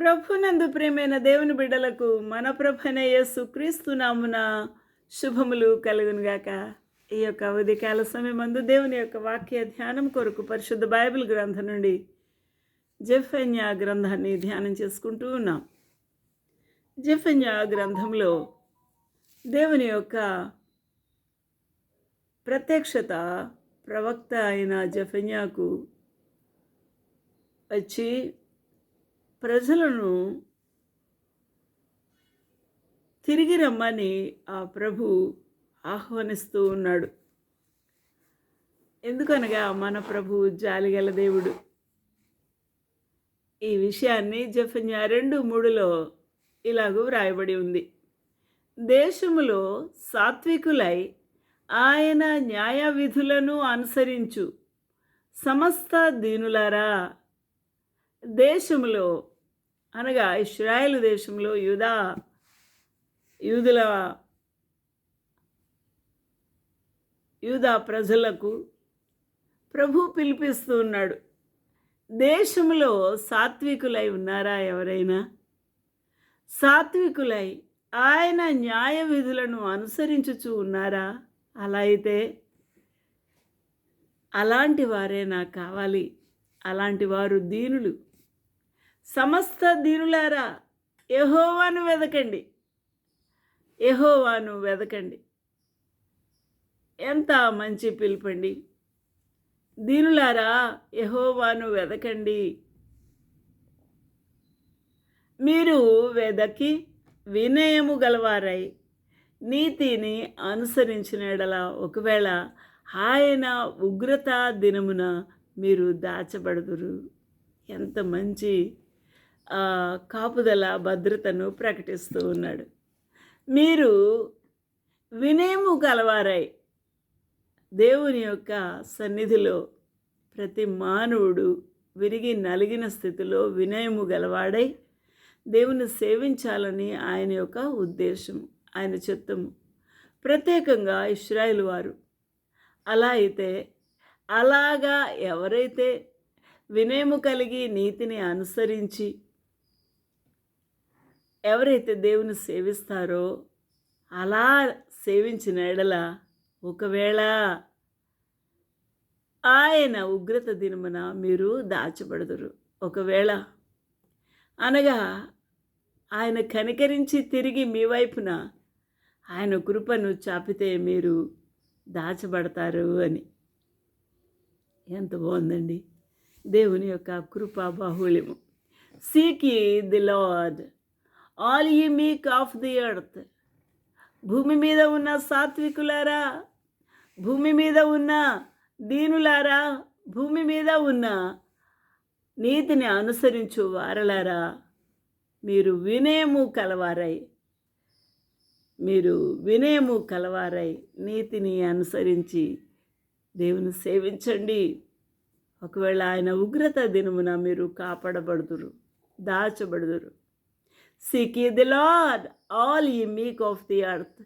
ప్రభునందు ప్రేమైన దేవుని బిడ్డలకు మన ప్రభనే యేసు నామున శుభములు కలుగునుగాక. ఈ యొక్క ఉదయకాల సమయమందు దేవుని యొక్క వాక్య ధ్యానం కొరకు పరిశుద్ధ బైబిల్ గ్రంథం నుండి జెఫన్యా గ్రంథాన్ని ధ్యానం చేసుకుంటూ ఉన్నాం. జెఫన్యా గ్రంథంలో దేవుని యొక్క ప్రత్యక్షత ప్రవక్త అయిన జఫన్యాకు వచ్చి ప్రజలను తిరిగి రమ్మని ఆ ప్రభు ఆహ్వానిస్తూ ఉన్నాడు. ఎందుకనగా మన ప్రభు జాలిగల దేవుడు. ఈ విషయాన్ని జఫన్యా రెండు మూడులో ఇలాగూ వ్రాయబడి ఉంది. దేశములో సాత్వికులై ఆయన న్యాయ విధులను అనుసరించు సమస్త దీనులారా. దేశంలో అనగా ఇస్రాయేల్ దేశంలో యూదా యూదుల యూదా ప్రజలకు ప్రభు పిలిపిస్తూ ఉన్నాడు. దేశంలో సాత్వికులై ఉన్నారా ఎవరైనా? సాత్వికులై ఆయన న్యాయ విధులను అనుసరించుచూ ఉన్నారా? అలా అయితే అలాంటి వారే నాకు కావాలి. అలాంటి వారు దీనులు. సమస్త దీనులారా ఎహోవాను వెదకండి. ఎహోవాను వెదకండి. ఎంత మంచి పిలుపండి. దీనులారా ఎహోవాను వెదకండి. మీరు వెదకి వినయము గలవారై నీతిని అనుసరించినడల ఒకవేళ ఆయన ఉగ్రత దినమున మీరు దాచబడుదురు. ఎంత మంచి కాపుదల భద్రతను ప్రకటిస్తూ ఉన్నాడు. మీరు వినయము గలవారై దేవుని యొక్క సన్నిధిలో ప్రతి మానవుడు విరిగి నలిగిన స్థితిలో వినయము గలవాడై దేవుని సేవించాలని ఆయన యొక్క ఉద్దేశం ఆయన చిత్తము. ప్రత్యేకంగా ఇస్రాయిల్ వారు అలా అయితే అలాగా ఎవరైతే వినయము కలిగి నీతిని అనుసరించి ఎవరైతే దేవుని సేవిస్తారో అలా సేవించిన ఎడల ఒకవేళ ఆయన ఉగ్రత దినమున మీరు దాచబడదురు. ఒకవేళ అనగా ఆయన కనికరించి తిరిగి మీ వైపున ఆయన కృపను చాపితే మీరు దాచబడతారు అని. ఎంత బాగుందండి. దేవుని యొక్క కృపా బాహుళ్యము seek ye the Lord. All ye meek of the earth. భూమి మీద ఉన్న సాత్వికులారా భూమి మీద ఉన్న దీనులారా భూమి మీద ఉన్న నీతిని అనుసరించు వారలారా. మీరు వినయము కలవారై మీరు వినయము కలవారై నీతిని అనుసరించి దేవుని సేవించండి. ఒకవేళ ఆయన ఉగ్రత దినమున మీరు కాపాడబడుదురు దాచబడుదురు. Seek the Lord all ye meek of the earth,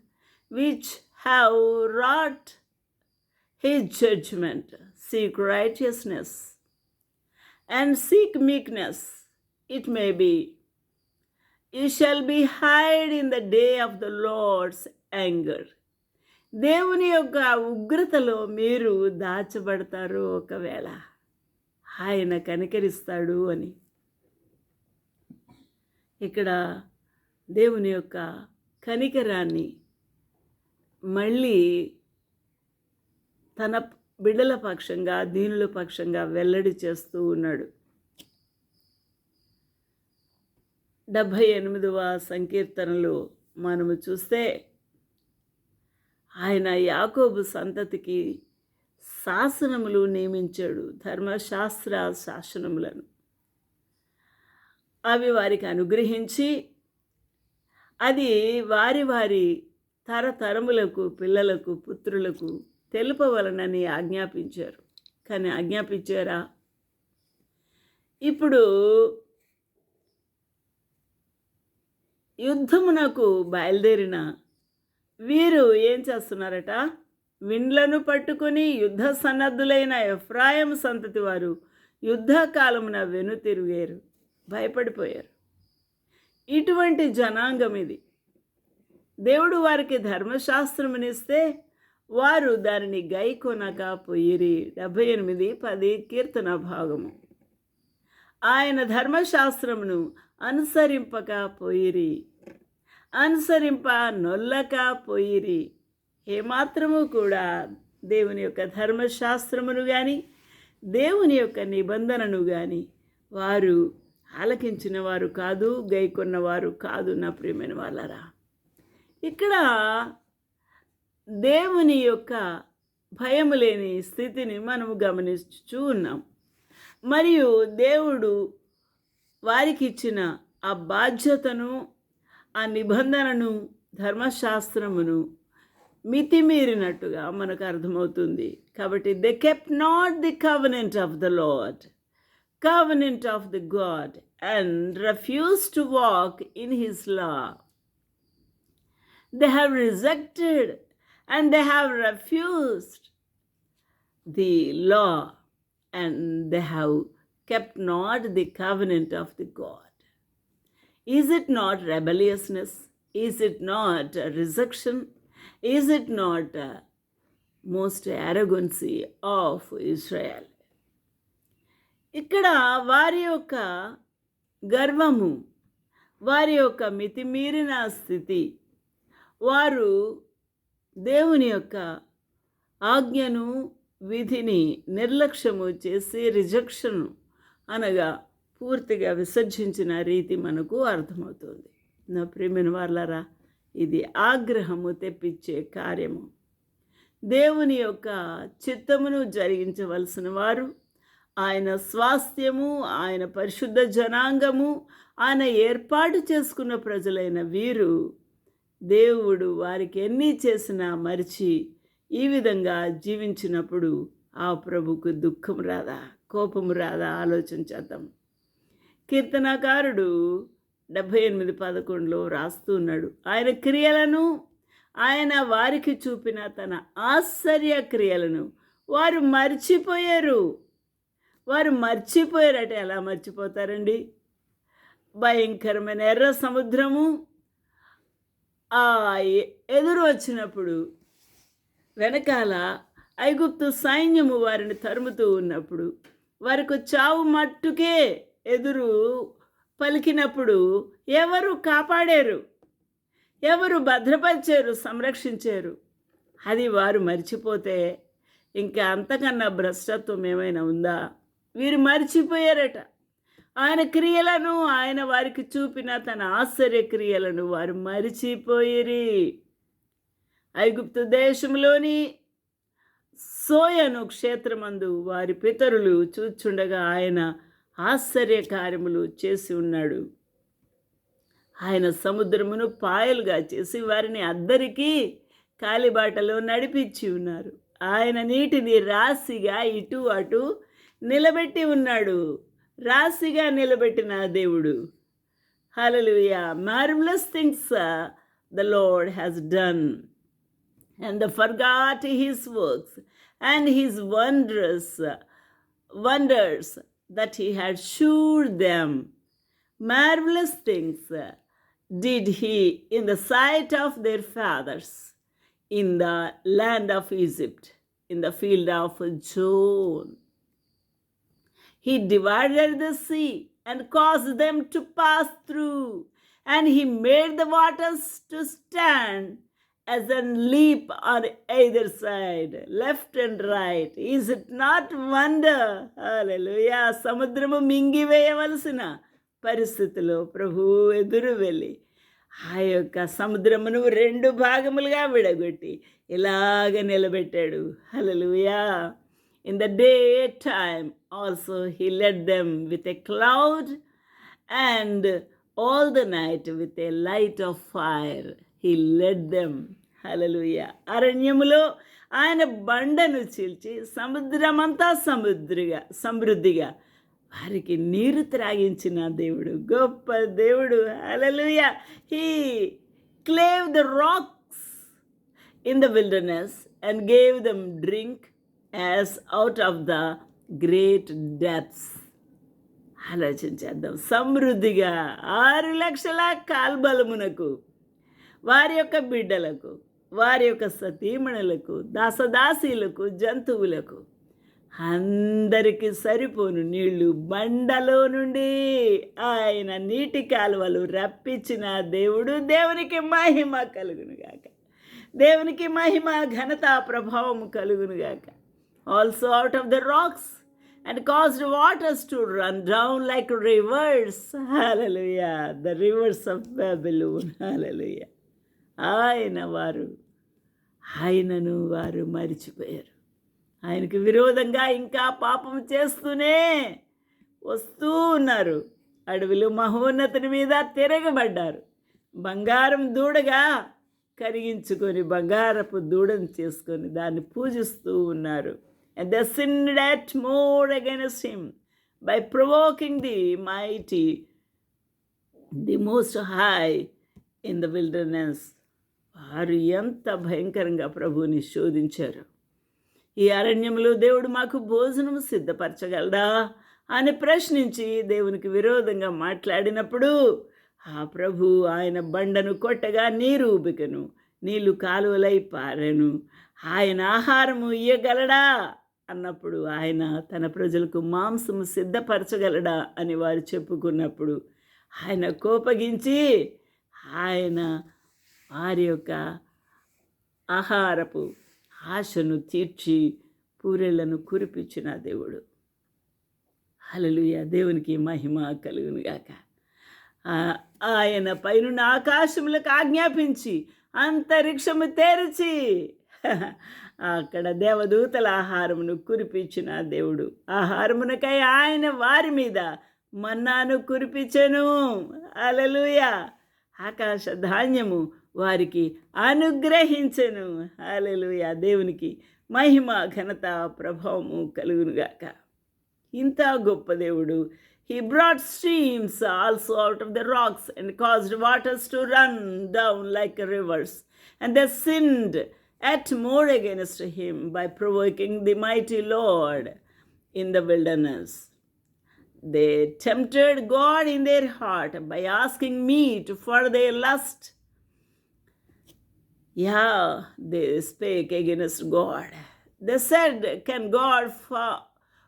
which have wrought his judgment. Seek righteousness and seek meekness it may be. You shall be hide in the day of the Lord's anger. దేవుని యొక్క ఉగ్రతలో మీరు దాచబడతారు ఒకవేళ ఆయన కనికరిస్తాడు అని ఇక్కడ దేవుని యొక్క కనికరాన్ని మళ్ళీ తన బిడ్డల పక్షంగా దీనుల పక్షంగా వెల్లడి చేస్తూ ఉన్నాడు. డెబ్భై ఎనిమిదవ సంకీర్తనలో మనము చూస్తే ఆయన యాకోబు సంతతికి శాసనములు నియమించాడు ధర్మశాస్త్ర శాసనములను. అవి వారికి అనుగ్రహించి అది వారి వారి తరతరములకు పిల్లలకు పుత్రులకు తెలుపవలనని ఆజ్ఞాపించారు. కానీ ఆజ్ఞాపించారా? ఇప్పుడు యుద్ధమునకు బయలుదేరిన వీరు ఏం చేస్తున్నారట? విండ్లను పట్టుకుని యుద్ధ సన్నద్ధులైన ఎఫ్రాయం సంతతి వారు యుద్ధకాలమున వెనుతిరిగారు. భయపడిపోయారు. ఇటువంటి జనాంగం ఇది. దేవుడు వారికి ధర్మశాస్త్రమునిస్తే వారు దానిని గైకొనక పోయిరి. డెబ్భై ఎనిమిది పది కీర్తన భాగము. ఆయన ధర్మశాస్త్రమును అనుసరింపక పోయిరి. అనుసరింప నొల్లక పోయిరి. ఏమాత్రము కూడా దేవుని యొక్క ధర్మశాస్త్రమును కానీ దేవుని యొక్క నిబంధనను కానీ వారు ఆలకించిన వారు కాదు గైకొన్నవారు కాదు నా ప్రియమైన వాళ్ళరా. ఇక్కడ దేవుని యొక్క భయం లేని స్థితిని మనము గమనిస్తూ ఉన్నాం. మరియు దేవుడు వారికి ఇచ్చిన ఆ బాధ్యతను ఆ నిబంధనను ధర్మశాస్త్రమును మితిమీరినట్టుగా మనకు అర్థమవుతుంది. కాబట్టి they kept not the covenant of the Lord covenant of the God and refuse to walk in his law. They have rejected and they have refused the law and they have kept not the covenant of the God. Is it not rebelliousness? Is it not a rejection? Is it not most arrogancy of Israel? ఇక్కడ వారి యొక్క గర్వము వారి యొక్క మితిమీరిన స్థితి వారు దేవుని యొక్క ఆజ్ఞను విధిని నిర్లక్ష్యము చేసి రిజెక్షన్ అనగా పూర్తిగా విసర్జించిన రీతి మనకు అర్థమవుతుంది. నా ప్రేమిన వాళ్ళరా ఇది ఆగ్రహము తెప్పించే కార్యము. దేవుని యొక్క చిత్తమును జరిగించవలసిన వారు ఆయన స్వాస్థ్యము ఆయన పరిశుద్ధ జనాంగము ఆయన ఏర్పాటు చేసుకున్న ప్రజలైన వీరు దేవుడు వారికి ఎన్ని చేసినా మరిచి ఈ విధంగా జీవించినప్పుడు ఆ ప్రభుకు దుఃఖం రాదా కోపం రాదా? ఆలోచన చేద్దాం. కీర్తనకారుడు డెబ్భై ఎనిమిది పదకొండులో రాస్తూ ఉన్నాడు. ఆయన క్రియలను ఆయన వారికి చూపిన తన ఆశ్చర్య క్రియలను వారు మర్చిపోయారు. వారు మర్చిపోయారట. ఎలా మర్చిపోతారండి? భయంకరమైన ఎర్ర సముద్రము. ఆ ఎ- ఎదురు వచ్చినప్పుడు వెనకాల ఐగుప్తు సైన్యము వారిని తరుముతూ ఉన్నప్పుడు వారికి చావు మట్టుకే ఎదురు పలికినప్పుడు ఎవరు కాపాడారు? ఎవరు భద్రపరిచారు? సంరక్షించారు? అది వారు మర్చిపోతే ఇంకా అంతకన్నా భ్రష్టత్వం ఏమైనా ఉందా? వీరు మర్చిపోయారట. ఆయన క్రియలను ఆయన వారికి చూపిన తన ఆశ్చర్య క్రియలను వారు మరిచిపోయిరి. ఐగుప్తు దేశంలోని సోయను క్షేత్రమందు వారి పితరులు చూచుండగా ఆయన ఆశ్చర్య కార్యములు చేసి ఉన్నాడు. ఆయన సముద్రమును పాయలుగా చేసి వారిని అద్దరికి కాలిబాటలో నడిపించి ఉన్నారు. ఆయన నీటిని రాశిగా ఇటు అటు నిలబెట్టి ఉన్నాడు రాశిగా నిలబెట్టిన దేవుడు hallelujah marvellous things the Lord has done and they forgot his works and his wondrous wonders that he had shewed them. Marvelous things did he in the sight of their fathers in the land of Egypt, in the field of John. He divided the sea and caused them to pass through, and he made the waters to stand as a leap on either side, left and right. Is it not wonder? Hallelujah. సముద్రము మింగివేయవలసిన పరిస్థితిలో ప్రభు ఎదురు వెళ్ళి ఆ యొక్క సముద్రమును రెండు భాగములుగా విడగొట్టి ఇలాగ నిలబెట్టాడు హల్లెలూయా in the day time also he led them with a cloud and all the night with a light of fire he led them hallelujah అరణ్యములో ఆయన బండను చీల్చి సముద్రమంతా సముద్రిగా సమృద్ధిగా వారికి నీరు త్రాగించిన దేవుడు గొప్ప దేవుడు hallelujah he clave the rocks in the wilderness and gave them drink as out of the great depths. ఆలోచించేద్దాం. సమృద్ధిగా ఆరు లక్షల కాల్బలమునకు వారి యొక్క బిడ్డలకు వారి యొక్క సతీమణులకు దాసదాసీలకు జంతువులకు అందరికీ సరిపోను నీళ్ళు. బండలో నుండి ఆయన నీటి కాలువలు రప్పించిన దేవుడు దేవునికి మహిమ కలుగునుగాక. దేవునికి మహిమ ఘనత ప్రభావం కలుగునుగాక. Also out of the rocks and caused waters to run down like rivers hallelujah the rivers of Babylon hallelujah ఆయన వారు ఆయనను వారు మరిచిపోయారు. ఆయనకు విరోధంగా ఇంకా పాపం చేస్తూనే వస్తూ ఉన్నారు. అడవిలో మహోన్నతుని మీద తిరగబడ్డారు. బంగారం దూడగా కరిగించుకొని బంగారపు దూడను చేసుకొని దాన్ని పూజిస్తూ ఉన్నారు. And they sin yet more against him by provoking the mighty the most high in the wilderness వారు ఎంత భయంకరంగా ప్రభువుని శోధించారు. ఈ అరణ్యంలో దేవుడు మాకు భోజనం సిద్ధపరచగలడా అని ప్రశ్నించి దేవునికి విరోధంగా మాట్లాడినప్పుడు ఆ ప్రభు ఆయన బండను కొట్టగా నీరు ఉబికను నీళ్ళు కాలువలై పారెను. ఆయన ఆహారము ఇయ్యగలడా? అన్నప్పుడు ఆయన తన ప్రజలకు మాంసము సిద్ధపరచగలడా అని వారు చెప్పుకున్నప్పుడు ఆయన కోపగించి ఆయన వారి యొక్క ఆహారపు ఆశను తీర్చి పూరెళ్ళను కురిపించిన దేవుడు. హలలుయ దేవునికి మహిమ కలుగునుగాక ఆయన పైనున్న ఆకాశములకు ఆజ్ఞాపించి అంతరిక్షము తెరిచి అక్కడ దేవదూతల ఆహారమును కురిపించిన దేవుడు. ఆహారమునకై ఆయన వారి మీద మన్నాను కురిపించెను. అలలుయ ఆకాశ ధాన్యము వారికి అనుగ్రహించెను. అలలుయ దేవునికి మహిమ ఘనత ప్రభావము కలుగునుగాక. ఇంత గొప్ప దేవుడు. He brought streams also out of the rocks and caused waters to run down like rivers and they sinned at more against him by provoking the mighty Lord in the wilderness. They tempted God in their heart by asking meat for their lust. Yeah, they spake against God. They said, Can God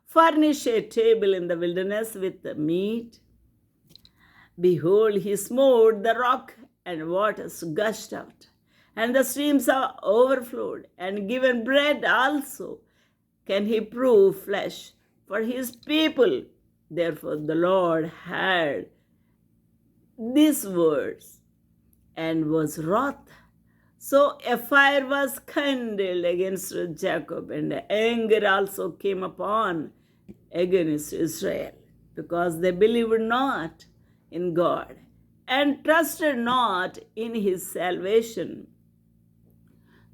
furnish a table in the wilderness with meat? Behold, he smote the rock, and waters gushed out, and the streams are overflowed, and given bread also. Can he prove flesh for his people? Therefore, the Lord heard these words and was wroth. So a fire was kindled against Jacob, and anger also came upon against Israel, because they believed not in God and trusted not in his salvation.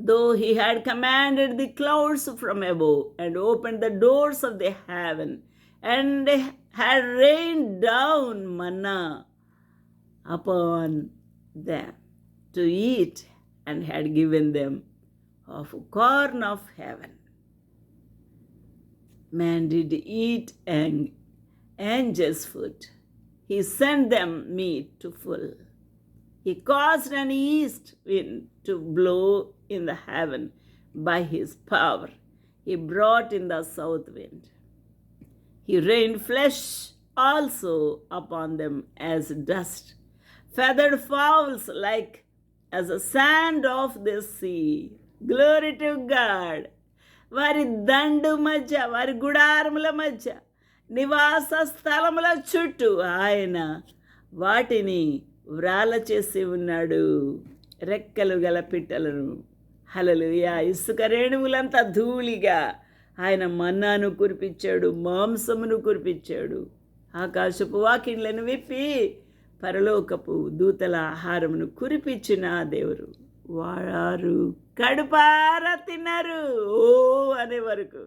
Though he had commanded the clouds from above and opened the doors of the heaven and had rained down manna upon them to eat and had given them of corn of heaven. Man did eat an angel's food. He sent them meat to full. He caused an east wind to blow in the heaven by his power. He brought in the south wind. He rained flesh also upon them as dust, feathered fowls like as the sand of the sea. Glory to God. వారి దండు మధ్య వారి గుడారముల మధ్య నివాస స్థలముల చుట్టూ ఆయన వాటిని వ్రాల చేసి ఉన్నాడు. రెక్కలు గల పిట్టలను. హలలుయా ఇసుక రేణువులంతా ధూళిగా ఆయన మన్నాను కురిపించాడు మాంసమును కురిపించాడు. ఆకాశపు వాకిండ్లను విప్పి పరలోకపు దూతల ఆహారమును కురిపించిన దేవుడు. వారు కడుపార తిన్నారు. ఓ అనే వరకు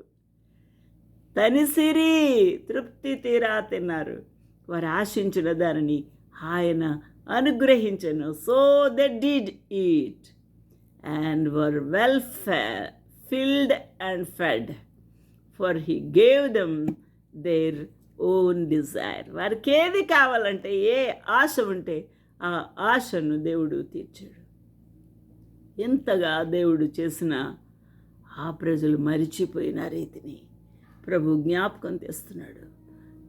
తనిసిరి తృప్తి తీరా తిన్నారు. వారు ఆశించిన దానిని ఆయన అనుగ్రహించను. So they did eat and were well filled and fed for he gave them their own desire వారికి ఏది కావాలంటే ఏ ఆశ ఉంటే ఆ ఆశను దేవుడు తీర్చాడు. ఎంతగా దేవుడు చేసిన ఆ ప్రజలు మరిచిపోయిన రీతిని ప్రభు జ్ఞాపకం తెస్తున్నాడు.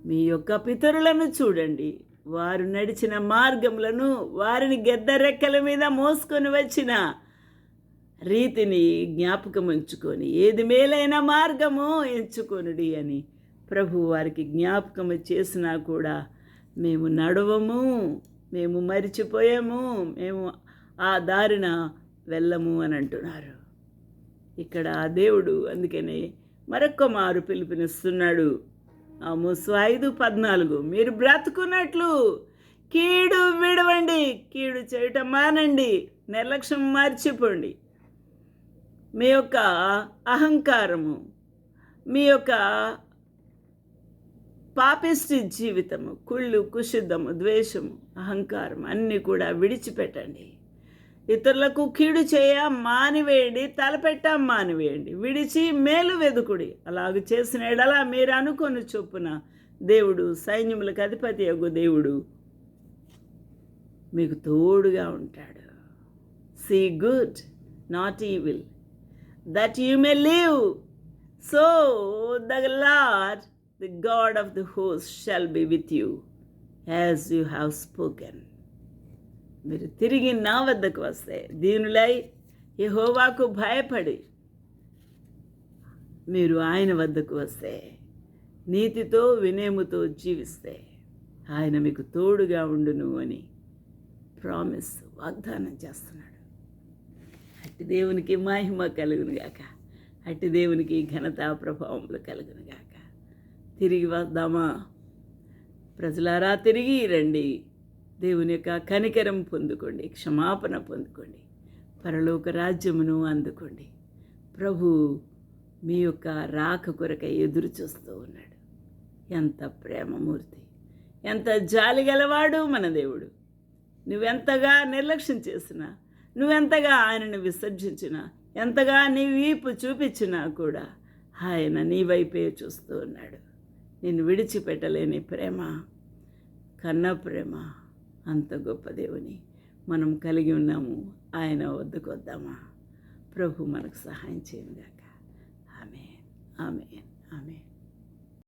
మీ యొక్క పితరులను చూడండి. వారు నడిచిన మార్గములను వారిని గెద్ద రెక్కల మీద మోసుకొని వచ్చిన రీతిని జ్ఞాపకం ఉంచుకొని ఏది మేలైన మార్గము ఎంచుకొనుడి అని ప్రభు వారికి జ్ఞాపకం చేసినా కూడా మేము నడవము మేము మరిచిపోయాము మేము ఆ దారిన వెళ్ళము అని అంటున్నారు. ఇక్కడ ఆ దేవుడు అందుకనే మరొక్క మారు పిలుపునిస్తున్నాడు. ఆమోసు ఐదు పద్నాలుగు. మీరు బ్రతుకున్నట్లు కీడు విడవండి. కీడు చేయటం మానండి. నిర్లక్ష్యం మర్చిపోండి. మీ యొక్క అహంకారము మీ యొక్క పాపిస్టి జీవితము కుళ్ళు కుషిద్ధము ద్వేషము అహంకారం అన్నీ కూడా విడిచిపెట్టండి. ఇతరులకు కీడు చేయ మానివేయండి తలపెట్ట మానివేయండి. విడిచి మేలు వెదుకుడి. అలాగ చేసిన ఎడలా మీరు అనుకొని చొప్పున దేవుడు సైన్యములకు అధిపతి యొక్క దేవుడు మీకు తోడుగా ఉంటాడు. Seek good not evil that you may live so the Lord the God of the hose shall be with you as you have spoken మీరు తిరిగి నా వద్దకు వస్తే దీనులై యహోవాకు భయపడి మీరు ఆయన వద్దకు వస్తే నీతితో వినేముతో జీవిస్తే ఆయన మీకు తోడుగా ఉండును అని ప్రామిస్ వాగ్దానం చేస్తున్నాడు. అట్టి దేవునికి మహిమ కలుగునుగాక అట్టి దేవునికి ఘనత ప్రభావములు కలుగునుగాక తిరిగి వద్దామా? ప్రజలారా తిరిగి రండి. దేవుని యొక్క కనికరం పొందుకోండి క్షమాపణ పొందుకోండి పరలోక రాజ్యమును అందుకోండి. ప్రభు మీ యొక్క రాక కొరక ఎదురు చూస్తూ ఉన్నాడు. ఎంత ప్రేమమూర్తి ఎంత జాలి గలవాడు మన దేవుడు. నువ్వెంతగా నిర్లక్ష్యం చేసినా నువ్వెంతగా ఆయనను విసర్జించినా ఎంతగా నీ వీపు చూపించినా కూడా ఆయన నీ వైపే చూస్తూ ఉన్నాడు. నేను విడిచిపెట్టలేని ప్రేమ కన్న ప్రేమ అంత గొప్ప దేవుని మనం కలిగి ఉన్నాము. ఆయన వద్దకు వద్దామా? ప్రభు మనకు సహాయం చేయను గాక ఆమె ఆమె ఆమె